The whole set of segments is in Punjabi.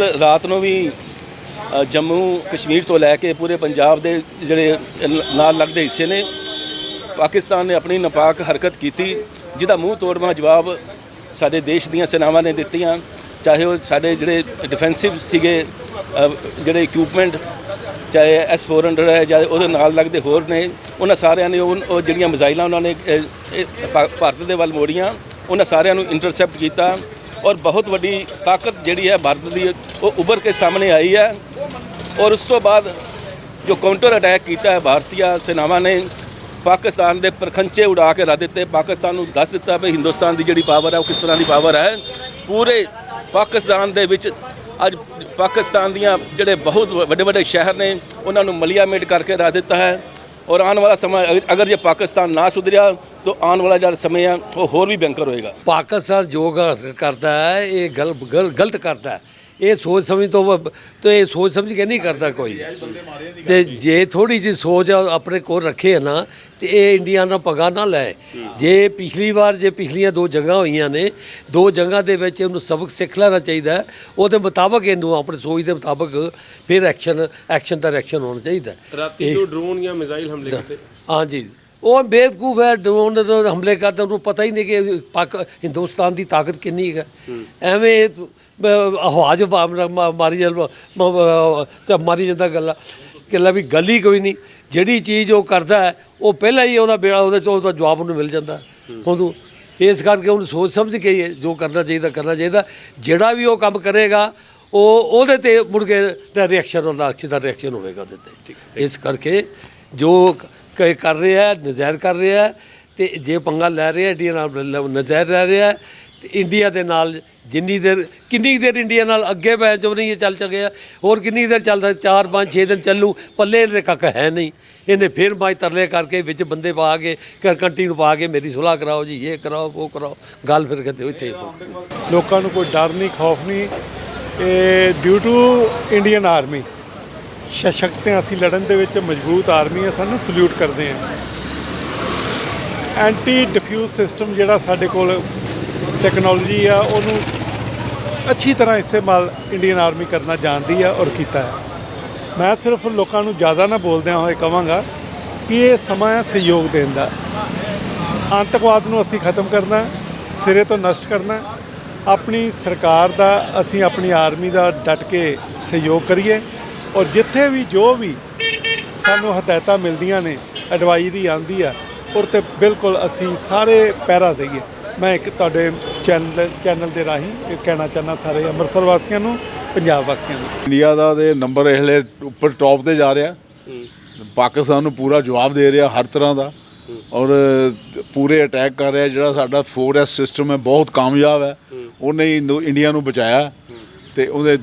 ਰਾਤ ਨੂੰ ਵੀ ਜੰਮੂ ਕਸ਼ਮੀਰ ਤੋਂ ਲੈ ਕੇ ਪੂਰੇ ਪੰਜਾਬ ਦੇ ਜਿਹੜੇ ਨਾਲ ਲੱਗਦੇ ਹਿੱਸੇ ਨੇ, ਪਾਕਿਸਤਾਨ ਨੇ ਆਪਣੀ ਨਪਾਕ ਹਰਕਤ ਕੀਤੀ, ਜਿਹਦਾ ਮੂੰਹ ਤੋੜਵਾ ਜਵਾਬ ਸਾਡੇ ਦੇਸ਼ ਦੀਆਂ ਸੈਨਾਵਾਂ ਨੇ ਦਿੱਤੀਆਂ, ਚਾਹੇ ਉਹ ਸਾਡੇ ਜਿਹੜੇ ਡਿਫੈਂਸਿਵ ਸੀਗੇ ਜਿਹੜੇ ਇਕਵਿਪਮੈਂਟ ਚਾਹੇ ਐਸ 400 ਹੈ, ਜਾਂ ਉਹਦੇ ਨਾਲ ਲੱਗਦੇ ਹੋਰ ਨੇ, ਉਹਨਾਂ ਸਾਰਿਆਂ ਨੇ ਉਹ ਉਹ ਜਿਹੜੀਆਂ ਮਿਜ਼ਾਈਲਾਂ ਉਹਨਾਂ ਨੇ ਭਾ- ਭਾਰਤ ਦੇ ਵੱਲ ਮੋੜੀਆਂ, ਉਹਨਾਂ ਸਾਰਿਆਂ ਨੂੰ ਇੰਟਰਸੈਪਟ ਕੀਤਾ ਔਰ ਬਹੁਤ ਵੱਡੀ ਤਾਕਤ ਜਿਹੜੀ ਹੈ ਭਾਰਤ ਦੀ, ਉਹ ਉੱਭਰ ਕੇ ਸਾਹਮਣੇ ਆਈ ਹੈ। ਔਰ ਉਸ ਤੋਂ ਬਾਅਦ ਜੋ ਕਾਊਂਟਰ ਅਟੈਕ ਕੀਤਾ ਹੈ ਭਾਰਤੀ ਸੈਨਾਵਾਂ ਨੇ ਪਾਕਿਸਤਾਨ ਦੇ ਪਰਖੰਚੇ ਉਡਾ ਕੇ ਰੱਖ ਦਿੱਤੇ। ਪਾਕਿਸਤਾਨ ਨੂੰ ਦੱਸ ਦਿੱਤਾ ਵੀ ਹਿੰਦੁਸਤਾਨ ਦੀ ਜਿਹੜੀ ਪਾਵਰ ਹੈ, ਉਹ ਕਿਸ ਤਰ੍ਹਾਂ ਦੀ ਪਾਵਰ ਹੈ। ਪੂਰੇ ਪਾਕਿਸਤਾਨ ਦੇ ਵਿੱਚ ਅੱਜ ਪਾਕਿਸਤਾਨ ਦੀਆਂ ਜਿਹੜੇ ਬਹੁਤ ਵੱਡੇ ਵੱਡੇ ਸ਼ਹਿਰ ਨੇ, ਉਹਨਾਂ ਨੂੰ ਮਲੀਆਮੇਟ ਕਰਕੇ ਰੱਖ ਦਿੱਤਾ ਹੈ। ਔਰ ਆਉਣ ਵਾਲਾ ਸਮਾਂ ਅਗਰ- ਜੇ ਪਾਕਿਸਤਾਨ ਨਾ ਸੁਧਰਿਆ, ਤਾਂ ਆਉਣ ਵਾਲਾ ਜਿਹੜਾ ਸਮੇਂ ਹੈ ਉਹ ਹੋਰ ਵੀ ਭਿਅੰਕਰ ਹੋਏਗਾ। ਪਾਕਿਸਤਾਨ ਜੋ ਗ- ਕਰਦਾ ਹੈ, ਇਹ ਗਲ ਗਲ- ਗਲਤ ਕਰਦਾ ਹੈ। ਇਹ ਸੋਚ ਸਮਝ ਤੋਂ ਤੇ ਇਹ ਸੋਚ ਸਮਝ ਕੇ ਨਹੀਂ ਕਰਦਾ ਕੋਈ ਤੇ ਜੇ ਥੋੜੀ ਜਿਹੀ ਸੋਚ ਆਪਣੇ ਕੋਲ ਰੱਖੇ ਨਾ ਤੇ ਇਹ ਇੰਡੀਆ ਨਾਲ ਪਗਾ ਨਾ ਲੈ ਜੇ ਪਿਛਲੀ ਵਾਰ ਜੇ ਪਿਛਲੀਆਂ ਦੋ ਜੰਗਾਂ ਹੋਈਆਂ ਨੇ ਦੋ ਜੰਗਾਂ ਦੇ ਵਿੱਚ ਉਹਨੂੰ ਸਬਕ ਸਿੱਖ ਲੈਣਾ ਚਾਹੀਦਾ ਹੈ। ਉਹਦੇ ਮੁਤਾਬਕ ਇਹਨੂੰ ਆਪਣੀ ਸੋਚ ਦੇ ਮੁਤਾਬਕ ਫਿਰ ਐਕਸ਼ਨ ਐਕਸ਼ਨ ਦਾ ਰਿਐਕਸ਼ਨ ਹੋਣਾ ਚਾਹੀਦਾ ਹੈ। ਰਾਤੀ ਜੋ ਡਰੋਨ ਜਾਂ ਮਿਜ਼ਾਈਲ ਹਮਲੇ ਕੀਤੇ ਹਾਂਜੀ ਉਹ ਬੇਵਕੂਫ ਹੈ ਡਰੋਨ ਦੇ ਹਮਲੇ ਕਰਦਾ ਉਹਨੂੰ ਪਤਾ ਹੀ ਨਹੀਂ ਕਿ ਪਾਕ ਹਿੰਦੁਸਤਾਨ ਦੀ ਤਾਕਤ ਕਿੰਨੀ ਹੈ। ਐਵੇਂ ਹਵਾਜ ਮਾਰੀ ਜਾਂ ਮਾਰੀ ਜਾਂਦਾ ਗੱਲਾਂ। ਕਿੱਲਾ ਵੀ ਗੱਲ ਹੀ ਕੋਈ ਨਹੀਂ ਜਿਹੜੀ ਚੀਜ਼ ਉਹ ਕਰਦਾ ਹੈ ਉਹ ਪਹਿਲਾਂ ਹੀ ਉਹਦਾ ਬੇੜਾ ਉਹਦੇ ਤੋਂ ਉਹਦਾ ਜਵਾਬ ਉਹਨੂੰ ਮਿਲ ਜਾਂਦਾ। ਉਹਨੂੰ ਇਸ ਕਰਕੇ ਉਹਨੂੰ ਸੋਚ ਸਮਝ ਕੇ ਜੋ ਕਰਨਾ ਚਾਹੀਦਾ ਕਰਨਾ ਚਾਹੀਦਾ। ਜਿਹੜਾ ਵੀ ਉਹ ਕੰਮ ਕਰੇਗਾ ਉਹ ਉਹਦੇ ਤੇ ਮੁੜ ਕੇ ਰਿਐਕਸ਼ਨ ਉਹਦਾ ਅੱਛੀ ਦਾ ਰਿਐਕਸ਼ਨ ਹੋਵੇਗਾ ਉਹਦੇ ਤੇ। ਇਸ ਕਰਕੇ ਜੋ ਕ- ਕਰ ਰਿਹਾ ਹੈ ਨਜਾਇਜ਼ ਕਰ ਰਿਹਾ ਹੈ ਤੇ ਜੇ ਪੰਗਾ ਲੈ ਰਿਹਾ, ਇੰਡੀਆ ਨਾਲ ਲ- ਨਜਾਇਜ਼ ਰਹਿ ਰਿਹਾ ਹੈ ਤੇ ਇੰਡੀਆ ਦੇ ਨਾਲ ਜਿੰਨੀ ਦੇਰ, ਕਿੰਨੀ ਕੁ ਦੇਰ ਇੰਡੀਆ ਨਾਲ ਅੱਗੇ ਬੈ ਜੋ ਨਹੀਂ ਇਹ ਚੱਲ ਸਕਿਆ ਹੋਰ ਕਿੰਨੀ ਦੇਰ ਚੱਲਦਾ 4 5 6 ਦਿਨ ਚੱਲੂ, ਪੱਲੇ ਇਹਦੇ ਕੱਖ ਹੈ ਨਹੀਂ। ਇਹਨੇ ਫਿਰ ਮਾਈ ਤਰਲੇ ਕਰਕੇ ਵਿੱਚ ਬੰਦੇ ਪਾ ਕੇ ਕਰ ਕੰਟੀ ਪਾ ਕੇ ਮੇਰੀ ਸੁਲਾਹ ਕਰਾਓ ਜੀ, ਇਹ ਕਰਾਓ, ਉਹ ਕਰਾਓ, ਗੱਲ ਫਿਰ ਕਿਤੇ ਇੱਥੇ ਹੀ ਮੁੱਕ ਲੋਕਾਂ ਨੂੰ ਕੋਈ ਡਰ ਨਹੀਂ, ਖੌਫ ਨਹੀਂ, ਇਹ ਡਿਊ ਟੂ ਇੰਡੀਅਨ ਆਰਮੀ ਸਸ਼ਕਤ ਹਾਂ ਅਸੀਂ ਲੜਨ ਦੇ ਵਿੱਚ ਮਜ਼ਬੂਤ ਆਰਮੀ ਹੈ, ਸਾਨੂੰ ਸਲੂਟ ਕਰਦੇ ਹਾਂ। ਐਂਟੀ ਡਿਫਿਊਜ਼ ਸਿਸਟਮ ਜਿਹੜਾ ਸਾਡੇ ਕੋਲ ਟੈਕਨੋਲੋਜੀ ਆ, ਉਹਨੂੰ ਅੱਛੀ ਤਰ੍ਹਾਂ ਇਸਤੇਮਾਲ ਇੰਡੀਅਨ ਆਰਮੀ ਕਰਨਾ ਜਾਣਦੀ ਆ ਔਰ ਕੀਤਾ ਹੈ। ਮੈਂ ਸਿਰਫ ਲੋਕਾਂ ਨੂੰ ਜ਼ਿਆਦਾ ਨਾ ਬੋਲਦਿਆਂ ਹੋਏ ਕਹਾਂਗਾ ਕਿ ਇਹ ਸਮਾਂ ਹੈ ਸਹਿਯੋਗ ਦੇਣ ਦਾ। ਆਤੰਕਵਾਦ ਨੂੰ ਅਸੀਂ ਖਤਮ ਕਰਨਾ ਸਿਰੇ ਤੋਂ ਨਸ਼ਟ ਕਰਨਾ ਆਪਣੀ ਸਰਕਾਰ ਦਾ, ਅਸੀਂ ਆਪਣੀ ਆਰਮੀ ਦਾ ਡਟ ਕੇ ਸਹਿਯੋਗ ਕਰੀਏ। ਔਰ ਜਿੱਥੇ ਵੀ ਜੋ ਵੀ ਸਾਨੂੰ ਹਦਾਇਤਾਂ ਮਿਲਦੀਆਂ ਨੇ ਐਡਵਾਈਜ਼ਰੀ ਆਉਂਦੀ ਆ ਔਰ ਤੇ ਬਿਲਕੁਲ ਅਸੀਂ ਸਾਰੇ ਪਹਿਰਾ ਦੇਈਏ ਮੈਂ ਇੱਕ ਤੁਹਾਡੇ ਚੈਨਲ ਚੈਨਲ ਦੇ ਰਾਹੀਂ ਇਹ ਕਹਿਣਾ ਚਾਹੁੰਦਾ ਸਾਰੇ ਅੰਮ੍ਰਿਤਸਰ ਵਾਸੀਆਂ ਨੂੰ ਪੰਜਾਬ ਵਾਸੀਆਂ ਨੂੰ। ਇੰਡੀਆ ਦਾ ਦੇ ਨੰਬਰ ਇਹਲੇ ਉੱਪਰ ਟੌਪ ਤੇ ਜਾ ਰਿਹਾ। ਪਾਕਿਸਤਾਨ ਨੂੰ ਪੂਰਾ ਜਵਾਬ ਦੇ ਰਿਹਾ ਹਰ ਤਰ੍ਹਾਂ ਦਾ। ਔਰ ਪੂਰੇ ਅਟੈਕ ਕਰ ਰਿਹਾ ਜਿਹੜਾ ਸਾਡਾ 4S ਸਿਸਟਮ ਹੈ ਬਹੁਤ ਕਾਮਯਾਬ ਹੈ। ਉਹਨੇ ਇੰਡੀਆ ਨੂੰ ਬਚਾਇਆ। ਤੇ ਉਹਦੇ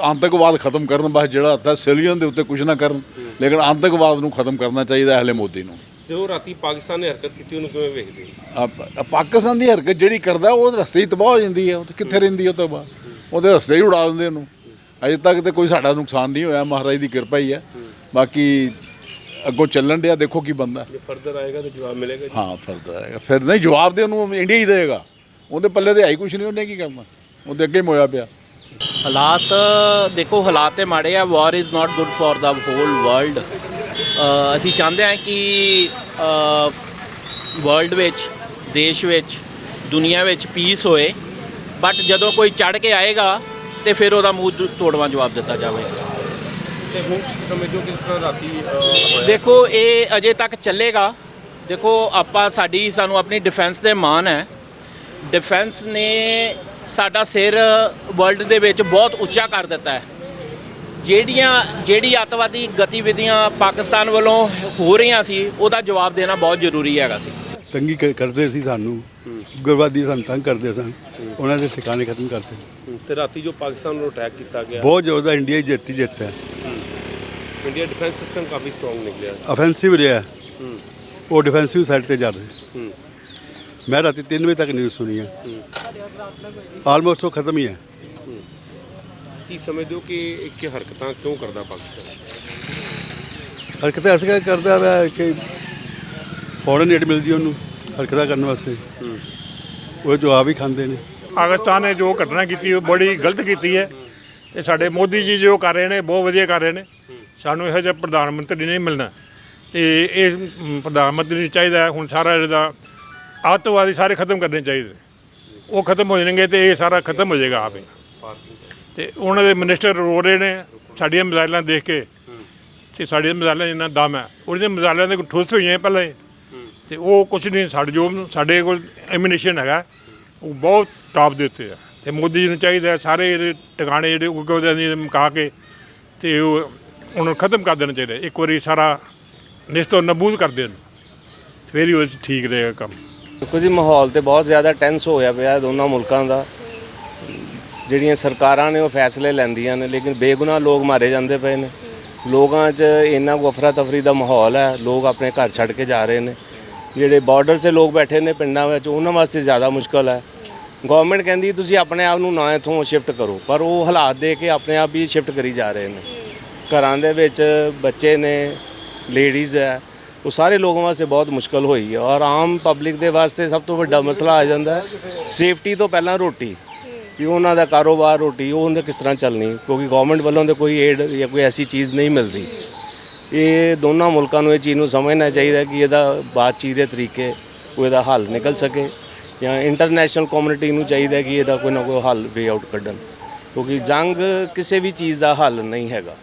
ਆਤੰਕਵਾਦ ਖਤਮ ਕਰਨ ਬਸ ਜਿਹੜਾ ਹੱਥ ਸਿਵਲੀਅਨ ਦੇ ਉੱਤੇ ਕੁਝ ਨਾ ਕਰਨ। ਲੇਕਿਨ ਆਤੰਕਵਾਦ ਨੂੰ ਖਤਮ ਕਰਨਾ ਚਾਹੀਦਾ ਹੈ ਹਲੇ ਮੋਦੀ ਨੂੰ। ਜੋ ਰਾਤੀ ਪਾਕਿਸਤਾਨ ਨੇ ਹਰਕਤ ਕੀਤੀ ਉਹਨੂੰ ਕਿਵੇਂ ਵੇਖਦੇ ਹੋ? ਆ- ਪਾਕਿਸਤਾਨ ਦੀ ਹਰਕਤ ਜਿਹੜੀ ਕਰਦਾ ਉਹ ਰਸਤੇ ਹੀ ਤਬਾਹ ਹੋ ਜਾਂਦੀ ਹੈ। ਉਹ ਕਿੱਥੇ ਰਹਿੰਦੀ ਉਹ ਤੋਂ ਬਾਅਦ ਉਹਦੇ ਰਸਤੇ ਹੀ ਉਡਾ ਦਿੰਦੇ ਉਹਨੂੰ। ਅਜੇ ਤੱਕ ਤੇ ਕੋਈ ਸਾਡਾ ਨੁਕਸਾਨ ਨਹੀਂ ਹੋਇਆ ਮਹਾਰਾਜ ਦੀ ਕਿਰਪਾ ਹੀ ਹੈ। ਬਾਕੀ ਅੱਗੋਂ ਚੱਲਣ ਡਿਆ ਦੇਖੋ ਕੀ ਬੰਦਾ ਜੇ ਫਰਦਰ ਆਏਗਾ ਤਾਂ ਜਵਾਬ ਮਿਲੇਗਾ ਜੀ। ਹਾਂ ਫਰਦਰ ਆਏਗਾ। ਫਿਰ ਨਹੀਂ ਜਵਾਬ ਦੇ ਉਹਨੂੰ ਇੰਡੀਆ ਹੀ ਦੇਗਾ ਉਹਦੇ ਪੱਲੇ ਤੇ ਹੈ ਹੀ ਕੁਛ ਨਹੀਂ ਉਹਨੇ ਕੀ ਕਰਨਾ? ਉਹਦੇ ਅੱਗੇ ਹੀ ਮੋਇਆ ਪਿਆ। ਹਾਲਾਤ ਦੇਖੋ ਹਾਲਾਤ ਤੇ ਮਾੜੇ ਆ war is not good for the whole world ਅਸੀਂ ਚਾਹੁੰਦੇ ਹਾਂ ਕਿ ਵਰਲਡ ਵਿੱਚ ਦੇਸ਼ ਵਿੱਚ ਦੁਨੀਆ ਵਿੱਚ ਪੀਸ ਹੋਏ। ਬਟ ਜਦੋਂ ਕੋਈ ਚੜ ਕੇ ਆਏਗਾ ਤੇ ਫਿਰ ਉਹਦਾ ਮੂੰਹ ਦ- ਤੋੜਵਾਂ ਜਵਾਬ ਦਿੱਤਾ ਜਾਵੇਗਾ ਤੇ ਹੁਣ ਸਮਝੋ ਕਿਸ ਤਰ੍ਹਾਂ ਰਾਤੀ ਅਹ, ਹੋਇਆ? ਦੇਖੋ ਇਹ ਅਜੇ ਤੱਕ ਚੱਲੇਗਾ। ਦੇਖੋ ਆਪਾਂ ਸਾਡੀ ਸਾਨੂੰ ਆਪਣੀ ਡਿਫੈਂਸ ਤੇ ਮਾਣ ਹੈ। ਡਿਫੈਂਸ ਨੇ ਸਾਡਾ ਸਿਰ ਵਰਲਡ ਦੇ ਵਿੱਚ ਬਹੁਤ ਉੱਚਾ ਕਰ ਦਿੱਤਾ ਹੈ। ਜਿਹੜੀਆਂ ਜਿਹੜੀ ਅੱਤਵਾਦੀ ਗਤੀਵਿਧੀਆਂ ਪਾਕਿਸਤਾਨ ਵੱਲੋਂ ਹੋ ਰਹੀਆਂ ਸੀ ਉਹਦਾ ਜਵਾਬ ਦੇਣਾ ਬਹੁਤ ਜ਼ਰੂਰੀ ਹੈਗਾ ਸੀ। ਤੰਗੀ ਕਰਦੇ ਸੀ ਸਾਨੂੰ। ਗੁਰਬਾਦੀ ਸਾਨੂੰ ਤੰਗ ਕਰਦੇ ਸਨ। ਉਹਨਾਂ ਦੇ ਠਿਕਾਣੇ ਖਤਮ ਕਰਤੇ ਹੂੰ, ਤੇ ਰਾਤੀ ਜੋ ਪਾਕਿਸਤਾਨ ਨੂੰ ਅਟੈਕ ਕੀਤਾ ਗਿਆ। ਬਹੁਤ ਜ਼ਿਆਦਾ ਇੰਡੀਆ ਹੀ ਜਿੱਤੀ ਜਿੱਤ ਹੈ। ਇੰਡੀਆ ਡਿਫੈਂਸ ਸਿਸਟਮ ਕਾਫੀ ਸਟਰੋਂਗ ਨਿਕਲਿਆ। ਅਫੈਂਸਿਵ ਰਿਹਾ। ਉਹ ਡਿਫੈਂਸਿਵ ਸਾਈਡ ਤੇ ਜਾ ਰਹੇ। ਹੂੰ। ਮੈਂ ਰਾਤੀ 3 ਵਜੇ ਤੱਕ ਨਿਊਜ਼ ਸੁਣੀ ਹੈ ਆਲਮੋਸਟ ਉਹ ਖਤਮ ਹੀ ਹੈ ਕੀ ਸਮਝਦੇ ਹੋ ਕਿ ਇਹ ਕਿ ਹਰਕਤਾਂ ਕਿਉਂ ਕਰਦਾ ਪਾਕਿਸਤਾਨ? ਹਰਕਤਾਂ ਐਸੇ ਕਰਦਾ ਹੈ ਕਿ ਫੌਰਨ ਏਡ ਮਿਲਦੀ ਉਹਨੂੰ ਹਰਕਤਾਂ ਕਰਨ ਵਾਸਤੇ। ਉਹ ਜਵਾਬ ਹੀ ਖਾਂਦੇ ਨੇ। ਪਾਕਿਸਤਾਨ ਨੇ ਜੋ ਘਟਨਾ ਕੀਤੀ ਉਹ ਬੜੀ ਗਲਤ ਕੀਤੀ ਹੈ। ਤੇ ਸਾਡੇ ਮੋਦੀ ਜੀ ਜੋ ਕਰ ਰਹੇ ਨੇ ਬਹੁਤ ਵਧੀਆ ਕਰ ਰਹੇ ਨੇ। ਸਾਨੂੰ ਇਹੋ ਜਿਹਾ ਪ੍ਰਧਾਨ ਮੰਤਰੀ ਨਹੀਂ ਮਿਲਣਾ। ਤੇ ਇਹ ਪ੍ਰਧਾਨ ਮੰਤਰੀ ਚਾਹੀਦਾ ਹੁਣ ਸਾਰਾ ਇਹਦਾ ਅੱਤਵਾਦੀ ਸਾਰੇ ਖਤਮ ਕਰਨੇ ਚਾਹੀਦੇ ਉਹ ਖਤਮ ਹੋ ਜਾਣਗੇ ਤੇ ਇਹ ਸਾਰਾ ਖਤਮ ਹੋ ਜਾਏਗਾ ਆਪੇ। ਤੇ ਉਹਨਾਂ ਦੇ ਮਿਨਿਸਟਰ ਰੋ ਰਹੇ ਨੇ, ਸਾਡੀਆਂ ਮਿਜ਼ਾਈਲਾਂ ਦੇਖ ਕੇ। ਤੇ ਸਾਡੀਆਂ ਮਿਜ਼ਾਈਲਾਂ ਜਿੰਨਾ ਦਮ ਹੈ, ਉਹਦੇ ਮਿਜ਼ਾਈਲਾਂ ਦੇ ਠੁੱਸ ਹੋਈਆਂ ਪਹਿਲਾਂ ਹੀ। ਤੇ ਉਹ ਕੁਝ ਨਹੀਂ, ਸਾਡੇ ਜੋ, ਸਾਡੇ ਕੋਲ ਐਮੀਨੇਸ਼ਨ ਹੈਗਾ, ਉਹ ਬਹੁਤ ਟਾਪ ਦੇ ਉੱਤੇ ਆ ਤੇ ਮੋਦੀ ਜੀ ਨੂੰ ਚਾਹੀਦਾ ਸਾਰੇ ਜਿਹੜੇ ਟਿਕਾਣੇ ਜਿਹੜੇ ਉਗਵਦਿਆਂ ਦੀ ਮੁਕਾ ਕੇ ਤੇ ਉਹ ਉਹਨਾਂ ਨੂੰ ਖਤਮ ਕਰ ਦੇਣਾ ਚਾਹੀਦਾ ਇੱਕ ਵਾਰੀ ਸਾਰਾ ਨਿਸਤੋ ਨਬੂਦ ਕਰ ਦੇਣ। ਫੇਰ ਹੀ ਉਹ 'ਚ ਠੀਕ ਰਹੇਗਾ ਕੰਮ। ਦੇਖੋ ਜੀ, ਮਾਹੌਲ ਤੇ ਬਹੁਤ ਜ਼ਿਆਦਾ ਟੈਂਸ ਹੋਇਆ ਪਿਆ ਦੋਨਾਂ ਮੁਲਕਾਂ ਦਾ। ਜਿਹੜੀਆਂ ਸਰਕਾਰਾਂ ਨੇ ਉਹ ਫੈਸਲੇ ਲੈਂਦੀਆਂ ਨੇ, ਲੇਕਿਨ ਬੇਗੁਨਾਹ ਲੋਕ ਮਾਰੇ ਜਾਂਦੇ ਪਏ ਨੇ। ਲੋਕਾਂ 'ਚ ਇੰਨਾ ਕੁ ਤਫਰੀ ਦਾ ਮਾਹੌਲ ਹੈ, ਲੋਕ ਆਪਣੇ ਘਰ ਛੱਡ ਕੇ ਜਾ ਰਹੇ ਨੇ। ਜਿਹੜੇ ਬਾਰਡਰ 'ਤੇ ਲੋਕ ਬੈਠੇ ਨੇ ਪਿੰਡਾਂ ਵਿੱਚ, ਉਹਨਾਂ ਵਾਸਤੇ ਜ਼ਿਆਦਾ ਮੁਸ਼ਕਲ ਹੈ। ਗਵਰਨਮੈਂਟ ਕਹਿੰਦੀ, ਤੁਸੀਂ ਆਪਣੇ ਆਪ ਨੂੰ ਨਾ ਇੱਥੋਂ ਸ਼ਿਫਟ ਕਰੋ। ਪਰ ਉਹ ਹਾਲਾਤ ਦੇ ਕੇ ਆਪਣੇ ਆਪ ਹੀ ਸ਼ਿਫਟ ਕਰੀ ਜਾ ਰਹੇ ਨੇ। ਘਰਾਂ ਦੇ ਵਿੱਚ ਬੱਚੇ ਨੇ ਲੇਡੀਜ਼ ਹੈ। ਉਹ ਸਾਰੇ ਲੋਕਾਂ ਵਾਸਤੇ ਬਹੁਤ ਮੁਸ਼ਕਲ ਹੋਈ ਹੈ ਔਰ ਆਮ ਪਬਲਿਕ ਦੇ ਵਾਸਤੇ ਸਭ ਤੋਂ ਵੱਡਾ ਮਸਲਾ ਆ ਜਾਂਦਾ ਹੈ ਸੇਫਟੀ ਤੋਂ ਪਹਿਲਾਂ ਰੋਟੀ ਕਿ ਉਹਨਾਂ ਦਾ ਕਾਰੋਬਾਰ ਰੋਟੀ, ਉਹ ਉਹਦੇ ਕਿਸ ਤਰ੍ਹਾਂ ਚੱਲਣੀ, ਕਿਉਂਕਿ ਗਵਰਨਮੈਂਟ ਵੱਲੋਂ ਤੇ ਕੋਈ ਏਡ ਜਾਂ ਕੋਈ ਐਸੀ ਚੀਜ਼ ਨਹੀਂ ਮਿਲਦੀ। ਇਹ ਦੋਨਾਂ ਮੁਲਕਾਂ ਨੂੰ ਇਹ ਚੀਜ਼ ਨੂੰ ਸਮਝਣਾ ਚਾਹੀਦਾ ਕਿ ਇਹਦਾ ਬਾਤਚੀਤ ਦੇ ਤਰੀਕੇ ਕੋਈ ਇਹਦਾ ਹੱਲ ਨਿਕਲ ਸਕੇ ਜਾਂ ਇੰਟਰਨੈਸ਼ਨਲ ਕਮਿਊਨਿਟੀ ਨੂੰ ਚਾਹੀਦਾ ਕਿ ਇਹਦਾ ਕੋਈ ਨਾ ਕੋਈ ਹੱਲ ਵੇ ਆਊਟ ਕੱਢਣ। ਕਿਉਂਕਿ ਜੰਗ ਕਿਸੇ ਵੀ ਚੀਜ਼ ਦਾ ਹੱਲ ਨਹੀਂ ਹੈਗਾ।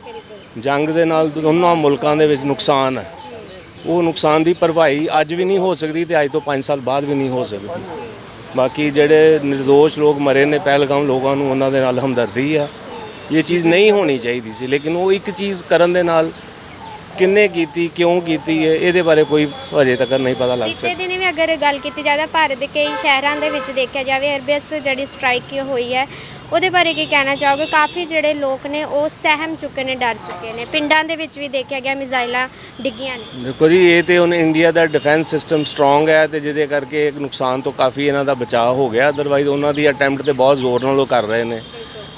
ਜੰਗ ਦੇ ਨਾਲ ਦੋਨਾਂ ਮੁਲਕਾਂ ਦੇ ਵਿੱਚ ਨੁਕਸਾਨ ਹੈ। ਉਹ ਨੁਕਸਾਨ ਦੀ ਭਰਪਾਈ ਅੱਜ ਵੀ ਨਹੀਂ ਹੋ ਸਕਦੀ ਤੇ ਅੱਜ ਤੋਂ 5 ਸਾਲ ਬਾਅਦ ਵੀ ਨਹੀਂ ਹੋ ਸਕਦੀ। ਬਾਕੀ ਜਿਹੜੇ ਨਿਰਦੋਸ਼ ਲੋਕ ਮਰੇ ਨੇ, ਪਹਿਲਗਾਮ ਲੋਕਾਂ ਨੂੰ ਉਹਨਾਂ ਦੇ ਨਾਲ ਹਮਦਰਦੀ ਆ। ਇਹ ਚੀਜ਼ ਨਹੀਂ ਹੋਣੀ ਚਾਹੀਦੀ ਸੀ, ਲੇਕਿਨ ਉਹ ਇੱਕ ਚੀਜ਼ ਕਰਨ ਦੇ ਨਾਲ ਕਿੰਨੇ ਕੀਤੀ ਕਿਉਂ ਕੀਤੀ ਹੈ ਇਹਦੇ ਬਾਰੇ ਕੋਈ ਅਜੇ ਤੱਕ ਨਹੀਂ ਪਤਾ ਲੱਗ ਪਿਛਲੇ ਦਿਨੀ ਵੀ ਅਗਰ ਗੱਲ ਕੀਤੀ ਜਾਵੇ ਭਾਰਤ ਦੇ ਕਈ ਸ਼ਹਿਰਾਂ ਦੇ ਵਿੱਚ ਦੇਖਿਆ ਜਾਵੇ 에ਅਰਬੇਸ ਜਿਹੜੀ ਸਟ੍ਰਾਈਕ ਹੋਈ ਹੈ ਉਹਦੇ ਬਾਰੇ ਕੀ ਕਹਿਣਾ ਚਾਹੋਗੇ? ਕਾਫੀ ਜਿਹੜੇ ਲੋਕ ਨੇ ਉਹ ਸਹਿਮ ਚੁੱਕੇ ਨੇ ਡਰ ਚੁੱਕੇ ਨੇ। ਪਿੰਡਾਂ ਦੇ ਵਿੱਚ ਵੀ ਦੇਖਿਆ ਗਿਆ ਮਿਜ਼ਾਈਲਾਂ ਡਿੱਗੀਆਂ ਨੇ। ਦੇਖੋ ਜੀ ਇਹ ਤੇ ਹੁਣ ਇੰਡੀਆ ਦਾ ਡਿਫੈਂਸ ਸਿਸਟਮ ਸਟਰੋਂਗ ਹੈ ਤੇ ਜਿਹਦੇ ਕਰਕੇ ਇੱਕ ਨੁਕਸਾਨ ਤੋਂ ਕਾਫੀ ਇਹਨਾਂ ਦਾ ਬਚਾਅ ਹੋ ਗਿਆ। ਅਦਰਵਾਈਜ਼ ਉਹਨਾਂ ਦੀ ਅਟੈਂਪਟ ਤੇ ਬਹੁਤ ਜ਼ੋਰ ਨਾਲ ਉਹ ਕਰ ਰਹੇ ਨੇ।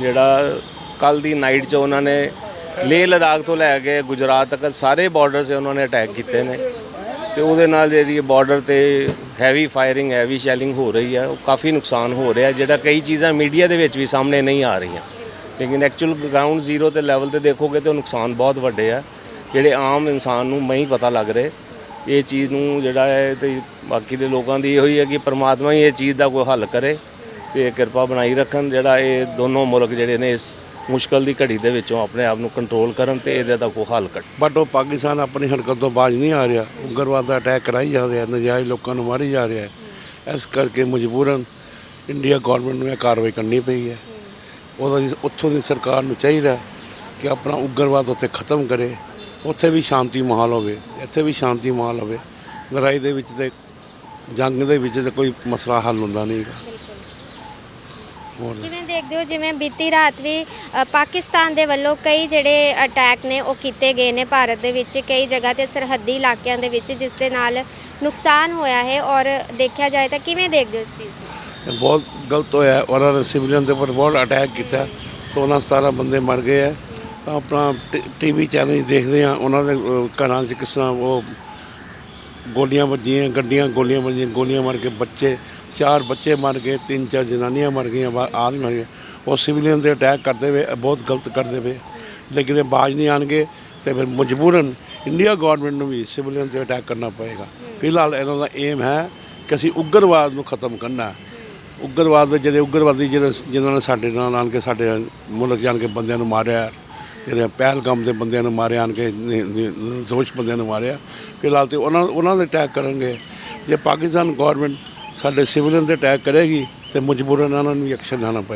ਜਿਹੜਾ ਕੱਲ ਦੀ ਨਾਈਟ 'ਚ ਉਹਨਾਂ ਨੇ ਲੇਹ ਲਦਾਖ ਤੋਂ ਲੈ ਕੇ ਗੁਜਰਾਤ ਤੱਕ ਸਾਰੇ ਬਾਰਡਰ 'ਤੇ ਉਹਨਾਂ ਨੇ ਅਟੈਕ ਕੀਤੇ ਨੇ। ਤੇ ਉਹਦੇ ਨਾਲ ਜਿਹੜੀ ਬਾਰਡਰ ਤੇ ਹੈਵੀ ਫਾਇਰਿੰਗ ਹੈਵੀ ਸ਼ੈਲਿੰਗ ਹੋ ਰਹੀ ਹੈ ਉਹ ਕਾਫੀ ਨੁਕਸਾਨ ਹੋ ਰਿਹਾ, ਜਿਹੜਾ ਕਈ ਚੀਜ਼ਾਂ ਮੀਡੀਆ ਦੇ ਵਿੱਚ ਵੀ ਸਾਹਮਣੇ ਨਹੀਂ ਆ ਰਹੀਆਂ। ਲੇਕਿਨ ਐਕਚੁਅਲ ਗਰਾਊਂਡ ਜ਼ੀਰੋ ਤੇ ਲੈਵਲ ਤੇ ਦੇਖੋਗੇ ਤੇ ਉਹ ਨੁਕਸਾਨ ਬਹੁਤ ਵੱਡੇ ਆ। ਜਿਹੜੇ ਆਮ ਇਨਸਾਨ ਨੂੰ ਨਹੀਂ ਪਤਾ ਲੱਗ ਰਹੇ, ਇਹ ਚੀਜ਼ ਨੂੰ ਜਿਹੜਾ ਹੈ ਤੇ ਬਾਕੀ ਦੇ ਲੋਕਾਂ ਦੀ ਇਹੋ ਹੀ ਹੈ ਕਿ ਪ੍ਰਮਾਤਮਾ ਹੀ ਇਹ ਚੀਜ਼ ਦਾ ਕੋਈ ਹੱਲ ਕਰੇ ਤੇ ਕਿਰਪਾ ਬਣਾਈ ਰੱਖਣ। ਜਿਹੜਾ ਇਹ ਦੋਨੋਂ ਮੁਲਕ ਜਿਹੜੇ ਨੇ ਇਸ ਮੁਸ਼ਕਲ ਦੀ ਘੜੀ ਦੇ ਵਿੱਚੋਂ ਆਪਣੇ ਆਪ ਨੂੰ ਕੰਟਰੋਲ ਕਰਨ ਤੇ ਇਹਦਾ ਦਾ ਕੋਈ ਹੱਲ ਕੱਢ। ਬਟ ਉਹ ਪਾਕਿਸਤਾਨ ਆਪਣੀ ਹਰਕਤ ਤੋਂ ਬਾਜ ਨਹੀਂ ਆ ਰਿਹਾ। ਉਗਰਵਾਦ ਦਾ ਅਟੈਕ ਕਰਾਈ ਜਾ ਰਿਹਾ, ਨਜਾਇਜ਼ ਲੋਕਾਂ ਨੂੰ ਮਾਰੀ ਜਾ ਰਿਹਾ। ਇਸ ਕਰਕੇ ਮਜਬੂਰਨ ਇੰਡੀਆ ਗਵਰਨਮੈਂਟ ਨੂੰ ਇਹ ਕਾਰਵਾਈ ਕਰਨੀ ਪਈ ਹੈ। ਉਹਦਾ ਉੱਥੋਂ ਦੀ ਸਰਕਾਰ ਨੂੰ ਚਾਹੀਦਾ ਕਿ ਆਪਣਾ ਉਗਰਵਾਦ ਉੱਥੇ ਖਤਮ ਕਰੇ। ਉੱਥੇ ਵੀ ਸ਼ਾਂਤੀ ਮਾਹੌਲ ਹੋਵੇ, ਇੱਥੇ ਵੀ ਸ਼ਾਂਤੀ ਮਾਹੌਲ ਹੋਵੇ। ਲੜਾਈ ਦੇ ਵਿੱਚ ਤੇ ਜੰਗ ਦੇ ਵਿੱਚ ਤੇ ਕੋਈ ਮਸਲਾ ਹੱਲ ਹੁੰਦਾ ਨਹੀਂ ਹੈਗਾ। ਹੋਰ? ਕਿਵੇਂ ਦੇਖਦੇ ਹੋ ਜਿਵੇਂ ਬੀਤੀ ਰਾਤ ਵੀ ਅ, ਪਾਕਿਸਤਾਨ ਦੇ ਵੱਲੋਂ ਕਈ ਜਿਹੜੇ ਅਟੈਕ ਨੇ ਉਹ ਕੀਤੇ ਗਏ ਨੇ ਭਾਰਤ ਦੇ ਵਿੱਚ ਕਈ ਜਗ੍ਹਾ ਤੇ ਸਰਹੱਦੀ ਇਲਾਕਿਆਂ ਦੇ ਵਿੱਚ ਜਿਸ ਦੇ ਨਾਲ ਨੁਕਸਾਨ ਹੋਇਆ ਹੈ ਔਰ ਦੇਖਿਆ ਜਾਏ ਤਾਂ ਕਿਵੇਂ ਦੇਖਦੇ ਹੋ ਇਸ ਚੀਜ਼ ਨੂੰ? ਬਹੁਤ ਗਲਤ ਹੋਇਆ ਹੈ। ਉਹਨਾਂ ਨੇ ਸਿਵਲੀਅਨ ਦੇ ਉੱਪਰ ਬਹੁਤ ਅਟੈਕ ਕੀਤਾ 16 17 ਬੰਦੇ ਮਰ ਗਏ ਹੈ। ਆਪਣਾ ਟੀਵੀ ਚੈਨਲ ਦੇਖਦੇ ਆ ਉਹਨਾਂ ਦੇ ਅਹ, ਘਰਾਂ 'ਚ ਕਿਸ ਤਰ੍ਹਾਂ ਉਹ ਗੋਲੀਆਂ ਵੱਜੀਆਂ, ਗੱਡੀਆਂ ਗੋਲੀਆਂ ਵੱਜੀਆਂ, ਗੋਲੀਆਂ ਮਾਰ ਕੇ ਬੱਚੇ, ਚਾਰ ਬੱਚੇ ਮਰ ਗਏ, ਤਿੰਨ ਚਾਰ ਜਨਾਨੀਆਂ ਮਰ ਗਈਆਂ, ਬਾ- ਆਦਮੀ ਮਰ ਗਏ। ਉਹ ਸਿਵਲੀਅਨ ਦੇ ਅਟੈਕ ਕਰਦੇ ਵੇ ਬਹੁਤ ਗਲਤ ਕਰਦੇ ਵੇ ਲੇਕਿਨ ਇਹ ਬਾਜ ਨਹੀਂ ਆਣਗੇ ਤੇ ਫਿਰ ਮਜਬੂਰਨ ਇੰਡੀਆ ਗਵਰਨਮੈਂਟ ਨੂੰ ਵੀ ਸਿਵਲੀਅਨ ਤੇ ਅਟੈਕ ਕਰਨਾ ਪਏਗਾ। ਫਿਲਹਾਲ ਇਹਨਾਂ ਦਾ ਏਮ ਹੈ ਕਿ ਅਸੀਂ ਉਗਰਵਾਦ ਨੂੰ ਖਤਮ ਕਰਨਾ ਹੈ। ਉਗਰਵਾਦ ਦੇ ਜਿਹੜੇ ਉਗਰਵਾਦੀ ਜਿਹੜੇ ਜਿਨ੍ਹਾਂ ਨੇ ਸਾਡੇ ਨਾਲ ਆਣ ਕੇ ਸਾਡੇ ਮੁਲਕ ਜਾਣ ਕੇ ਬੰਦਿਆਂ ਨੂੰ ਮਾਰਿਆ ਜਿਹੜੇ ਪਹਿਲਗਾਮ ਦੇ ਬੰਦਿਆਂ ਨੂੰ ਮਾਰਿਆ, ਆਣ ਕੇ ਨਿ- ਬੰਦਿਆਂ ਨੂੰ ਮਾਰਿਆ। ਫਿਲਹਾਲ ਤੇ ਉਹਨਾਂ ਉਹਨਾਂ ਦੇ ਅਟੈਕ ਕਰਨਗੇ। ਜੇ ਪਾਕਿਸਤਾਨ ਗਵਰਨਮੈਂਟ ਸਾਡੇ ਸਿਵਲੀਅਨ ਤੇ ਅਟੈਕ ਕਰੇਗੀ, ਤੇ ਮਜਬੂਰਨ ਉਹਨਾਂ ਨੂੰ ਐਕਸ਼ਨ ਲੈਣਾ ਪਏਗਾ।